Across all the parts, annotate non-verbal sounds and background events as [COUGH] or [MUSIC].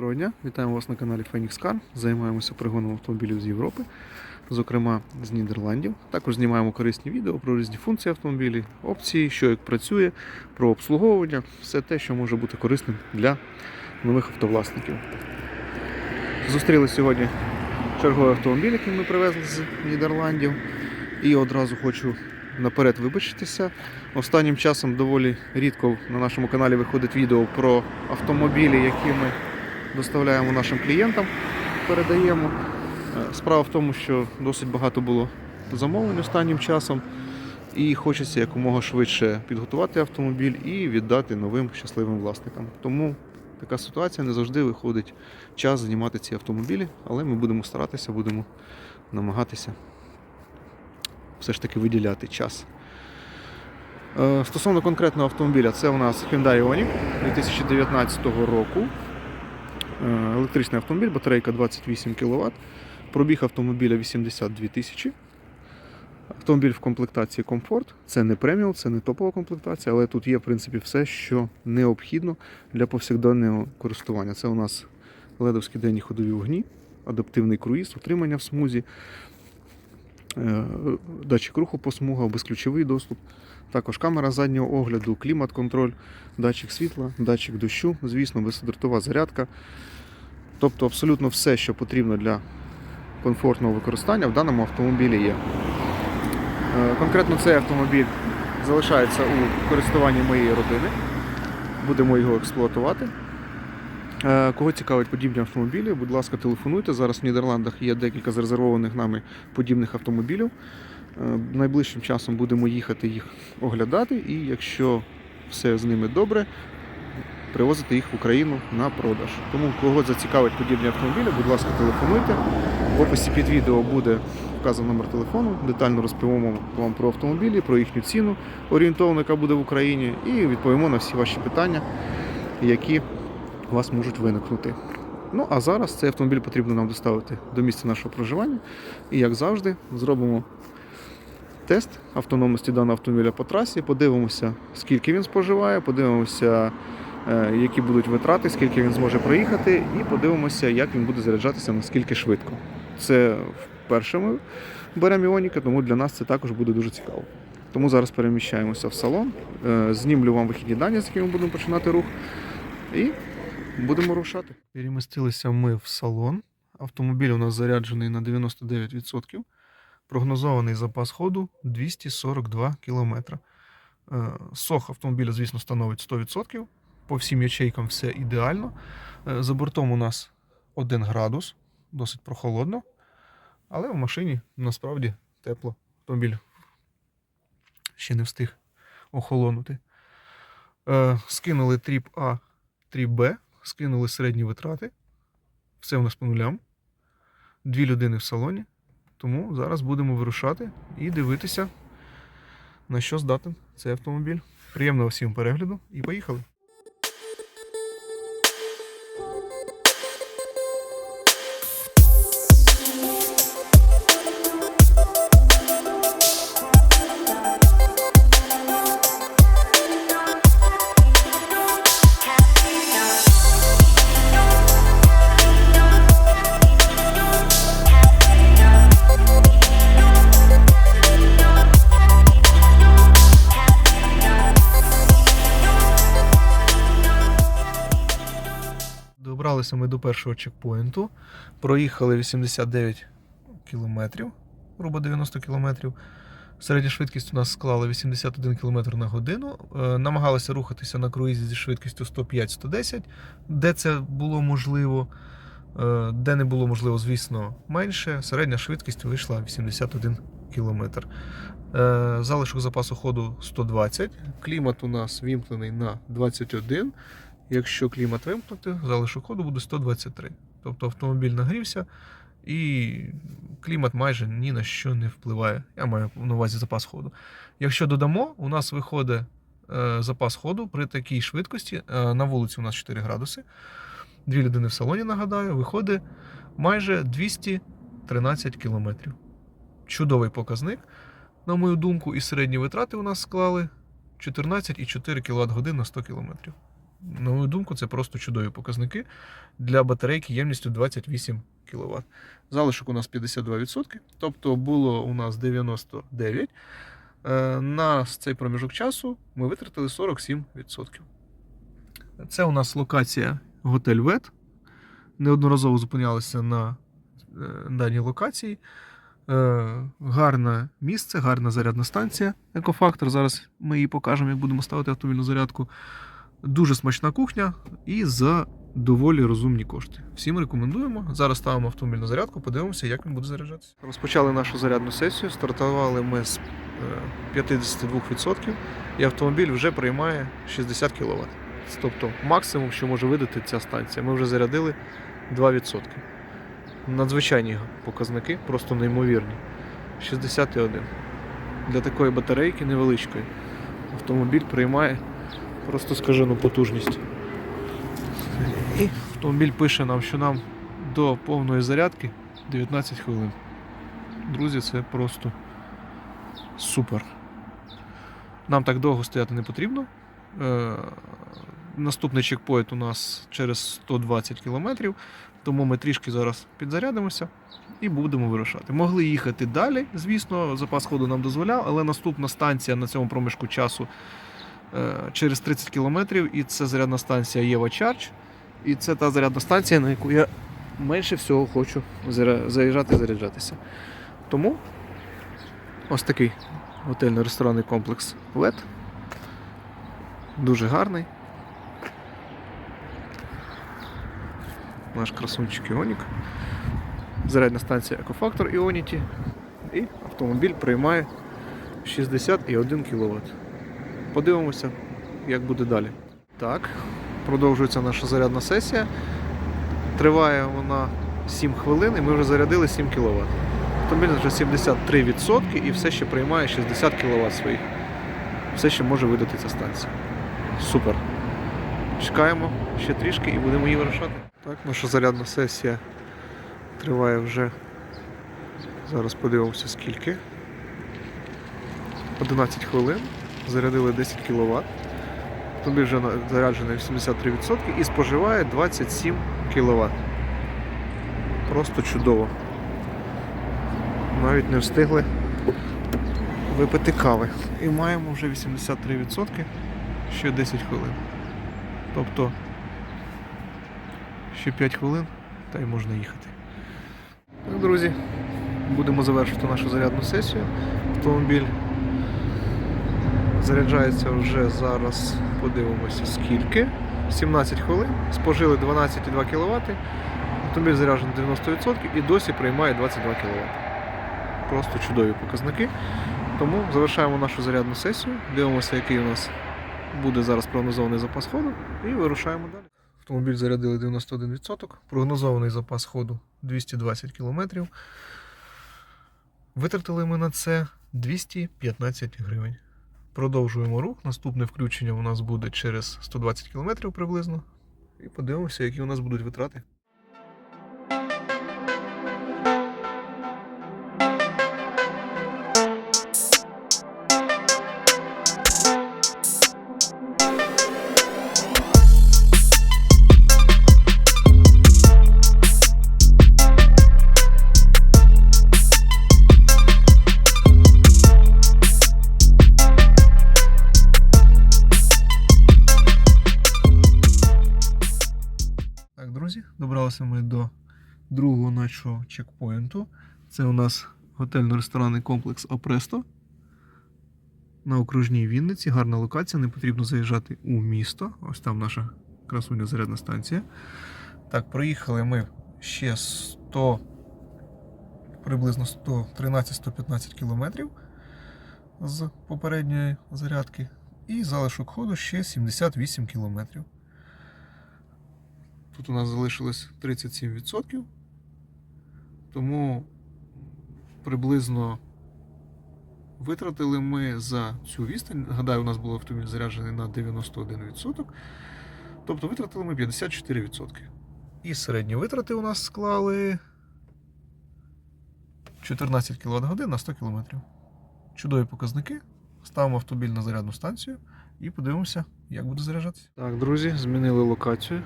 дня! Вітаємо вас на каналі Phoenix Car. Займаємося пригоном автомобілів з Європи, зокрема з Нідерландів. Також знімаємо корисні відео про різні функції автомобілів, опції, що як працює, про обслуговування, все те, що може бути корисним для нових автовласників. Зустріли сьогодні черговий автомобіль, який ми привезли з Нідерландів. І одразу хочу наперед вибачитися. Останнім часом доволі рідко на нашому каналі виходить відео про автомобілі, які ми доставляємо нашим клієнтам, передаємо. Е, Справа в тому, що досить багато було замовлень останнім часом, і хочеться якомога швидше підготувати автомобіль і віддати новим щасливим власникам. Тому така ситуація не завжди виходить час знімати ці автомобілі, але ми будемо старатися, будемо намагатися все ж таки виділяти час. Е, Стосовно конкретного автомобіля, це у нас Hyundai Ioniq 2019 року. Е, Електричний автомобіль, батарейка 28 кВт. Пробіг автомобіля 82 тисячі. Автомобіль в комплектації комфорт. Це не преміум, це не топова комплектація, але тут є в принципі все, що необхідно для повсякденного користування. Це у нас ледовські денні ходові вогні, адаптивний круїз, утримання в смузі, датчик руху по смугах, безключовий доступ. Також камера заднього огляду, клімат-контроль, датчик світла, датчик дощу, звісно, бездротова зарядка. Тобто абсолютно все, що потрібно для комфортного використання в даному автомобілі є. Е, Конкретно цей автомобіль залишається у користуванні моєї родини. Будемо його експлуатувати. Е, Кого цікавить подібні автомобілі, будь ласка, телефонуйте. Зараз в Нідерландах є декілька зарезервованих нами подібних автомобілів. Е, Найближчим часом будемо їхати їх оглядати, і якщо все з ними добре, привозити їх в Україну на продаж. Тому кого зацікавить подібні автомобілі, будь ласка, телефонуйте. В описі під відео буде вказаний номер телефону. Детально розповімо вам про автомобілі, про їхню ціну орієнтовно, яка буде в Україні, і відповімо на всі ваші питання, які у вас можуть виникнути. Ну а зараз цей автомобіль потрібно нам доставити до місця нашого проживання. І як завжди, зробимо тест автономності даного автомобіля по трасі, подивимося, скільки він споживає, подивимося, е, які будуть витрати, скільки він зможе проїхати, і подивимося, як він буде заряджатися, наскільки швидко. Це вперше ми беремо Іоніка, тому для нас це також буде дуже цікаво. Тому зараз переміщаємося в салон, е, знімлю вам вихідні дані, з якими будемо починати рух, і будемо рушати. Перемістилися ми в салон. Автомобіль у нас заряджений на 99%. Прогнозований запас ходу 242 км. Сох автомобіля, звісно, становить 100%. По всім ячейкам все ідеально. Е, За бортом у нас 1 градус, досить прохолодно. Але в машині насправді тепло. Автомобіль ще не встиг охолонути. Е, Скинули тріп А, тріп Б, скинули середні витрати. Все у нас по нулям. Дві людини в салоні. Тому зараз будемо вирушати і дивитися, на що здатен цей автомобіль. Приємного всім перегляду і поїхали. Добралися ми до першого чекпоінту. Проїхали 89 кілометрів, грубо 90 кілометрів. Середня швидкість у нас склала 81 км на годину. Е, Намагалися рухатися на круїзі зі швидкістю 105-110, де це було можливо. Е, Де не було можливо, звісно, менше. Середня швидкість вийшла 81 км. Залишок запасу ходу 120. Клімат у нас вімкнений на 21. Якщо клімат вимкнути, залишок ходу буде 123. Тобто автомобіль нагрівся і клімат майже ні на що не впливає. Я маю на увазі запас ходу. Якщо додамо, у нас виходить е, запас ходу при такій швидкості. Е, на вулиці у нас 4 градуси. Дві людини в салоні, нагадаю, виходить майже 213 кілометрів. Чудовий показник, на мою думку, і середні витрати у нас склали 14,4 кВт годин на 100 км. На мою думку, це просто чудові показники для батарейки ємністю 28 кВт. Залишок у нас 52%, тобто було у нас 99. Е, На цей проміжок часу ми витратили 47%. Це у нас локація готель Вет. Неодноразово зупинялися на е, даній локації. Е, Гарне місце, гарна зарядна станція. Екофактор. Зараз ми її покажемо, як будемо ставити автомобільну зарядку. Дуже смачна кухня і за доволі розумні кошти. Всім рекомендуємо. Зараз ставимо автомобільну зарядку, подивимося, як він буде заряджатися. Розпочали нашу зарядну сесію. Стартували ми з е, 52% і автомобіль вже приймає 60 кВт. Тобто максимум, що може видати ця станція. Ми вже зарядили 2%. Надзвичайні показники, просто неймовірні. 61. Для такої батарейки невеличкої. Автомобіль приймає просто скажену потужність. І автомобіль пише нам, що нам до повної зарядки 19 хвилин. Друзі, це просто супер. Нам так довго стояти не потрібно. Е, наступний чекпоінт у нас через 120 км, тому ми трішки зараз підзарядимося і будемо вирушати. Могли їхати далі, звісно, запас ходу нам дозволяв, але наступна станція на цьому проміжку часу через 30 км, і це зарядна станція Єва Charge. І це та зарядна станція, на яку я менше всього хочу заїжджати і заряджатися. Тому ось такий готельно-ресторанний комплекс LED. Дуже гарний. Наш красунчик Іонік. Зарядна станція Екофактор Ionity. І автомобіль приймає 61 кВт. Подивимося, як буде далі. Так, продовжується наша зарядна сесія. Триває вона 7 хвилин і ми вже зарядили 7 кВт. Автомобіль вже 73% і все ще приймає 60 кВт своїх. Все ще може видати ця станція. Супер. Чекаємо ще трішки і будемо її вирушати. Так, наша зарядна сесія триває вже. Зараз подивимося скільки. 11 хвилин. Зарядили 10 кВт. Автомобіль вже заряджений 83% і споживає 27 кВт. Просто чудово. Навіть не встигли випити кави. І маємо вже 83%, ще 10 хвилин. Тобто ще 5 хвилин та й можна їхати. Так, друзі, будемо завершувати нашу зарядну сесію. Автомобіль заряджається вже зараз, подивимося скільки. 17 хвилин, спожили 12,2 кВт. Автомобіль заряджений 90% і досі приймає 22 кВт. Просто чудові показники. Тому завершаємо нашу зарядну сесію, дивимося, який у нас буде зараз прогнозований запас ходу, і вирушаємо далі. Автомобіль зарядили 91%, прогнозований запас ходу 220 км. Витратили ми на це 215 гривень. Продовжуємо рух. Наступне включення у нас буде через 120 км приблизно. І подивимося, які у нас будуть витрати. Ми до другого нашого чекпоінту. Це у нас готельно-ресторанний комплекс Опресто. На окружній Вінниці. Гарна локація, не потрібно заїжджати у місто. Ось там наша красуня зарядна станція. Так, проїхали ми ще 100, приблизно 113-115 кілометрів з попередньої зарядки. І залишок ходу ще 78 кілометрів. Тут у нас залишилось 37%. Тому приблизно витратили ми за цю відстань. Гадаю, у нас був автомобіль заряджений на 91%. Тобто витратили ми 54%. І середні витрати у нас склали 14 кВт на 100 км. Чудові показники. ставимо автомобіль на зарядну станцію і подивимося, як буде заряджатися. Так, друзі, змінили локацію.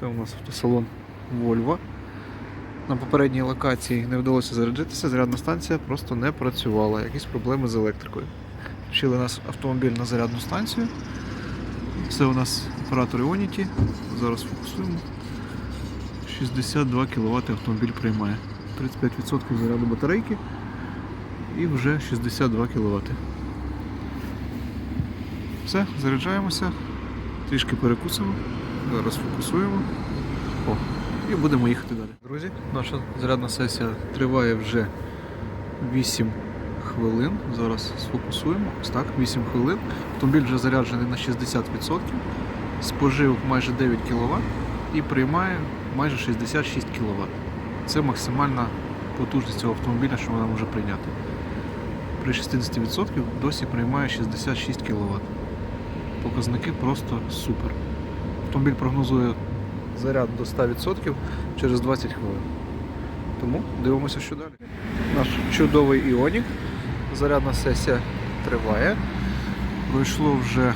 Це у нас автосалон Volvo. На попередній локації не вдалося заряджатися, зарядна станція просто не працювала. Якісь проблеми з електрикою. Вчили нас автомобіль на зарядну станцію. Це у нас оператор Ionity. Зараз фокусуємо. 62 кВт автомобіль приймає. 35% заряду батарейки і вже 62 кВт. Все, заряджаємося, трішки перекусимо, зараз фокусуємо. О, і будемо їхати далі. Друзі, наша зарядна сесія триває вже 8 хвилин. Зараз сфокусуємо. Ось так, 8 хвилин. Автомобіль вже заряджений на 60%, спожив майже 9 кВт і приймає майже 66 кВт. Це максимальна потужність цього автомобіля, що вона може прийняти. При 60% досі приймає 66 кВт. Показники просто супер. Автомобіль прогнозує заряд до 100% через 20 хвилин. Тому дивимося, що далі. Наш чудовий іонік. Зарядна сесія триває. Пройшло вже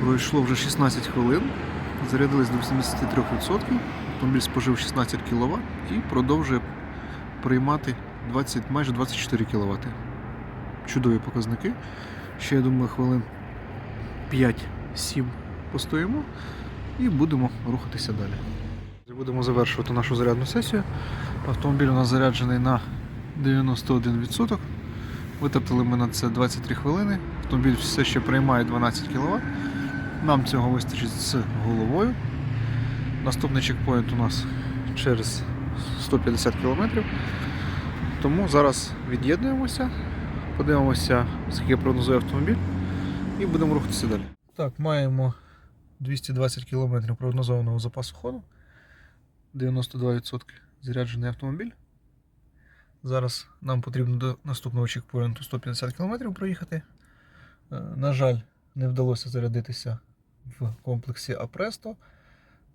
Пройшло вже 16 хвилин. Зарядились до 83%. Автомобіль спожив 16 кВт і продовжує приймати 20, майже 24 кВт. Чудові показники. Ще, я думаю, хвилин 5-7 постоїмо і будемо рухатися далі. Будемо завершувати нашу зарядну сесію. Автомобіль у нас заряджений на 91%. Витратили ми на це 23 хвилини. Автомобіль все ще приймає 12 кВт. Нам цього вистачить з головою. Наступний чекпоінт у нас через 150 км. Тому зараз від'єднуємося, подивимося, скільки прогнозує автомобіль, і будемо рухатися далі. Так, маємо 220 км прогнозованого запасу ходу. 92% заряджений автомобіль. Зараз нам потрібно до наступного чекпоінту 150 км проїхати. Е, На жаль, не вдалося зарядитися в комплексі Апресто.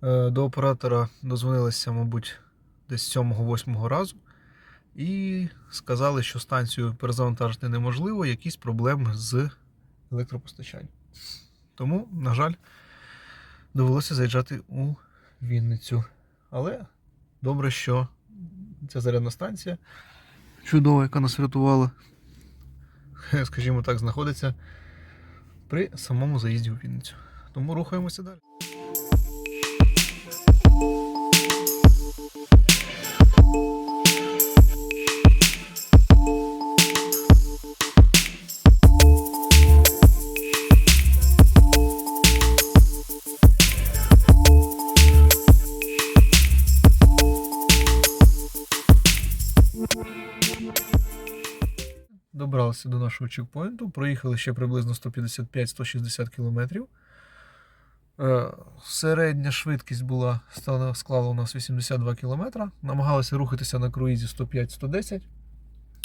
Е, До оператора дозвонилися, мабуть, десь 7-8 разу. І сказали, що станцію перезавантажити неможливо, якісь проблеми з електропостачанням. Тому, на жаль, довелося заїжджати у Вінницю. Але добре, що ця зарядна станція чудова, яка нас врятувала, [LAUGHS] скажімо так, знаходиться при самому заїзді у Вінницю. Тому рухаємося далі. Добралися до нашого чекпоінту, проїхали ще приблизно 155-160 км. Е, Середня швидкість була склала у нас 82 км. Намагалися рухатися на круїзі 105-110.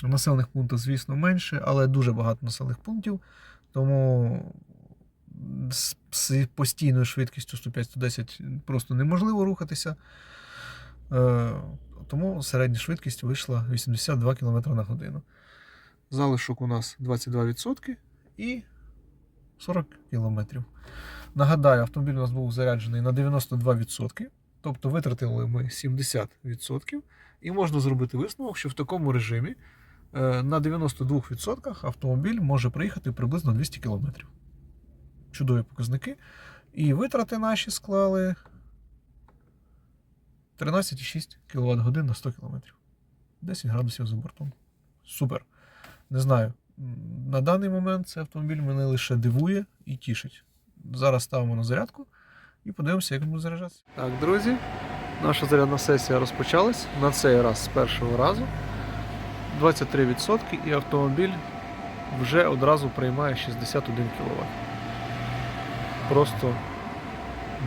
Населених пунктів, звісно, менше, але дуже багато населених пунктів. Тому з постійною швидкістю 105-110 просто неможливо рухатися. Е, Тому середня швидкість вийшла 82 км на годину. Залишок у нас 22% і 40 км. Нагадаю, автомобіль у нас був заряджений на 92%, тобто витратили ми 70%. І можна зробити висновок, що в такому режимі е, на 92% автомобіль може проїхати приблизно 200 км. Чудові показники. І витрати наші склали 13,6 кВт годин на 100 км. 10 градусів за бортом. Супер. Не знаю. На даний момент цей автомобіль мене лише дивує і тішить. Зараз ставимо на зарядку і подивимося, як буде заряджатися. Так, друзі, наша зарядна сесія розпочалась на цей раз з першого разу. 23% і автомобіль вже одразу приймає 61 кВт. Просто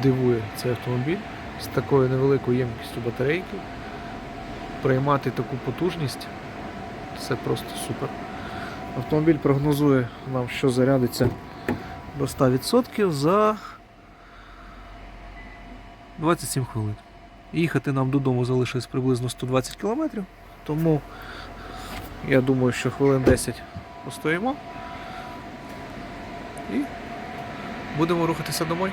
дивує цей автомобіль з такою невеликою ємкістю батарейки. Приймати таку потужність це просто супер. Автомобіль прогнозує нам, що зарядиться до 100% за 27 хвилин. Їхати нам додому залишилось приблизно 120 км, тому Я думаю, що хвилин 10 постоїмо. І будемо рухатися домой.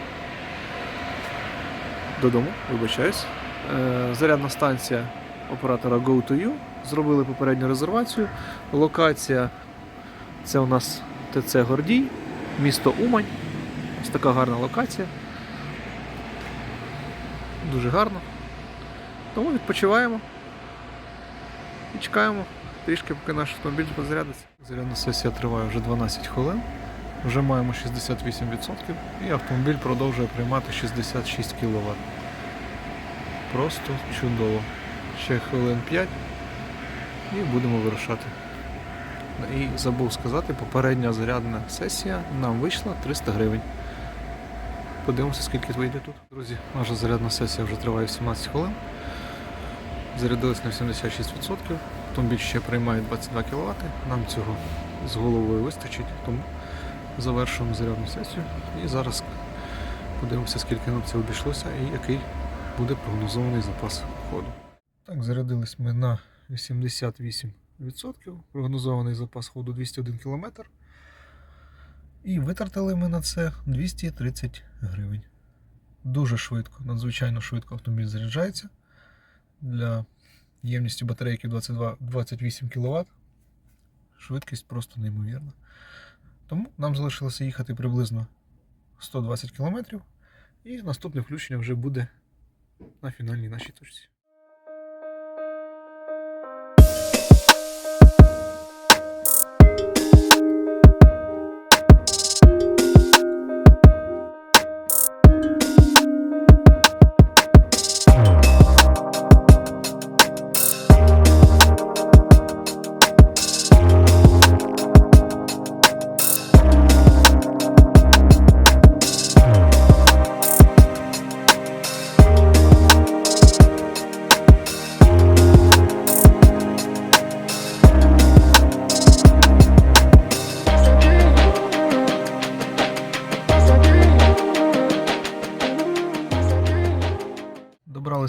Додому, вибачаюсь. Е, зарядна станція оператора Go2U. Зробили попередню резервацію. Локація це у нас ТЦ Гордій, місто Умань. Ось така гарна локація. Дуже гарно. Тому відпочиваємо і чекаємо трішки, поки наш автомобіль позарядиться. Зарядна сесія триває вже 12 хвилин. Вже маємо 68% і автомобіль продовжує приймати 66 кВт. Просто чудово. Ще хвилин 5 і будемо вирушати. І забув сказати, попередня зарядна сесія нам вийшла 300 гривень. Подивимося, скільки вийде тут. Друзі, наша зарядна сесія вже триває 17 хвилин. Зарядились на 76%. Автомобіль ще приймає 22 кВт. Нам цього з головою вистачить, тому завершуємо зарядну сесію. І зараз подивимося, скільки нам це обійшлося і який буде прогнозований запас ходу. Так, зарядились ми на 88%. Прогнозований запас ходу 201 км. І витратили ми на це 230 гривень. Дуже швидко, надзвичайно швидко автомобіль заряджається. Для ємності батарейки 22, 28 кВт. Швидкість просто неймовірна. Тому нам залишилося їхати приблизно 120 км. І наступне включення вже буде на фінальній нашій точці.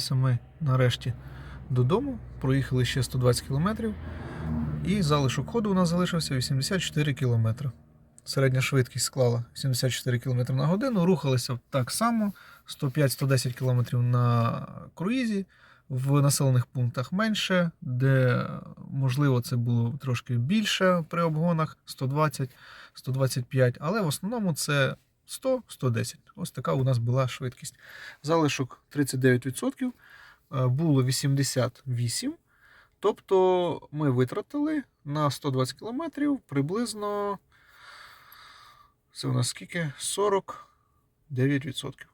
Добралися ми нарешті додому, проїхали ще 120 км, і залишок ходу у нас залишився 84 км. Середня швидкість склала 74 км на годину. Рухалися так само 105-110 км на круїзі. В населених пунктах менше, де можливо це було трошки більше при обгонах 120-125, але в основному це 100-110. Ось така у нас була швидкість. Залишок 39%, е, було 88. Тобто ми витратили на 120 км приблизно. Це у нас скільки? 49%.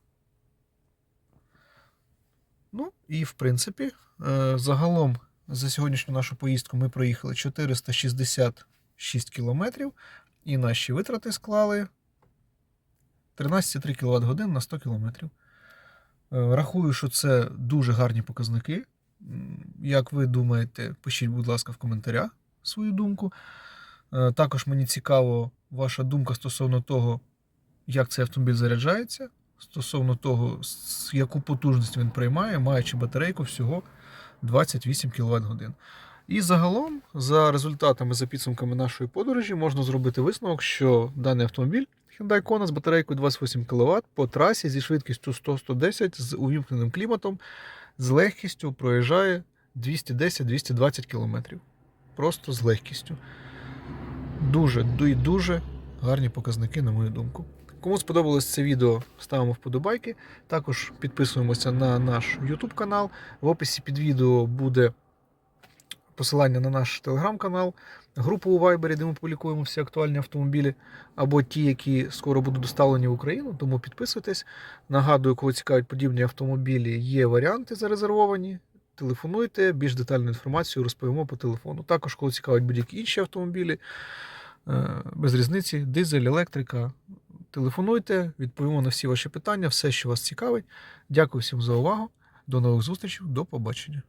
Ну, і в принципі, е, загалом за сьогоднішню нашу поїздку ми проїхали 466 кілометрів, і наші витрати склали 13,3 кВт годин на 100 км. Рахую, що це дуже гарні показники. Як ви думаєте, пишіть, будь ласка, в коментарях свою думку. Е, Також мені цікаво ваша думка стосовно того, як цей автомобіль заряджається, стосовно того, яку потужність він приймає, маючи батарейку всього 28 кВт годин. І загалом, за результатами, за підсумками нашої подорожі, можна зробити висновок, що даний автомобіль Hyundai Kona з батарейкою 28 кВт по трасі зі швидкістю 100-110 з увімкненим кліматом з легкістю проїжджає 210-220 км. Просто з легкістю. Дуже і дуже гарні показники, на мою думку. Кому сподобалось це відео, ставимо вподобайки. Також підписуємося на наш YouTube канал. В описі під відео буде посилання на наш телеграм-канал, групу у Viber, де ми публікуємо всі актуальні автомобілі, або ті, які скоро будуть доставлені в Україну. Тому підписуйтесь. Нагадую, кого цікавлять подібні автомобілі, є варіанти зарезервовані. Телефонуйте, більш детальну інформацію розповімо по телефону. Також, кого цікавлять будь-які інші автомобілі, е, без різниці, дизель, електрика. Телефонуйте, відповімо на всі ваші питання, все, що вас цікавить. Дякую всім за увагу. До нових зустрічей, до побачення.